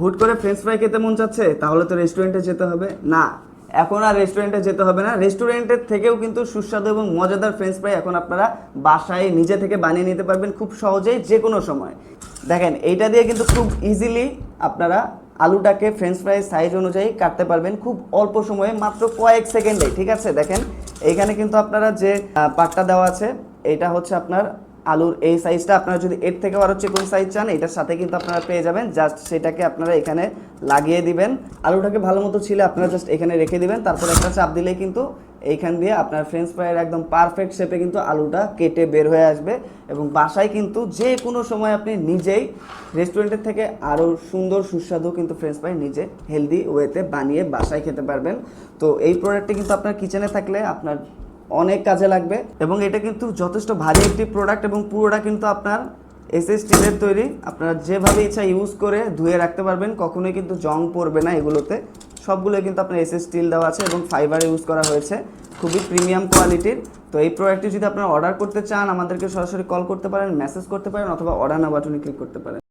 হুট করে French fry খেতে মন চাচ্ছে, তাহলে তো রেস্টুরেন্টে যেতে হবে। না, এখন আর রেস্টুরেন্টে যেতে হবে না। রেস্টুরেন্টের থেকেও কিন্তু সুস্বাদু এবং মজাদার ফ্রেঞ্চ ফ্রাই এখন আপনারা বাসায় নিজে থেকে বানিয়ে নিতে পারবেন খুব সহজেই যে কোনো সময়। দেখেন, এইটা দিয়ে কিন্তু খুব ইজিলি আপনারা আলুটাকে ফ্রেঞ্চ ফ্রাই সাইজ অনুযায়ী কাটতে পারবেন খুব অল্প সময়ে, মাত্র কয়েক সেকেন্ডে। ঠিক আছে, দেখেন, এইখানে কিন্তু আপনারা যে পাটটা দেওয়া আছে এটা হচ্ছে আপনার আলুর এই সাইজটা আপনারা যদি এর থেকে আরও চিকন সাইজ চান, এটার সাথে কিন্তু আপনারা পেয়ে যাবেন। জাস্ট সেটাকে আপনারা এখানে লাগিয়ে দিবেন। আলুটাকে ভালো মতো ছিলে আপনারা জাস্ট এখানে রেখে দিবেন। তারপর একটা চাপ দিলে কিন্তু এইখান দিয়ে আপনার ফ্রেঞ্চ ফ্রাইয়ের একদম পারফেক্ট শেপে কিন্তু আলুটা কেটে বের হয়ে আসবে। এবং বাসায় কিন্তু যে কোনো সময় আপনি নিজেই রেস্টুরেন্টের থেকে আরও সুন্দর, সুস্বাদু কিন্তু ফ্রেঞ্চ ফ্রাই নিজে হেলদি ওয়েতে বানিয়ে বাসায় খেতে পারবেন। তো এই প্রোডাক্টটি কিন্তু আপনার কিচেনে থাকলে আপনার অনেক কাজে লাগবে এবং এটা কিন্তু যথেষ্ট ভারী একটি প্রোডাক্ট এবং পুরোটা কিন্তু আপনার এস এস স্টিলের তৈরি। আপনারা যেভাবে ইচ্ছা ইউজ করে ধুয়ে রাখতে পারবেন, কখনোই কিন্তু জং পড়বে না এগুলোতে। সবগুলো কিন্তু আপনার এস এস স্টিল দেওয়া আছে এবং ফাইবার ইউজ করা হয়েছে। খুবই প্রিমিয়াম কোয়ালিটির তো এই প্রোডাক্টটি যদি আপনারা অর্ডার করতে চান, আমাদেরকে সরাসরি কল করতে পারেন মেসেজ করতে পারেন অথবা অর্ডার না বাটনে ক্লিক করতে পারেন।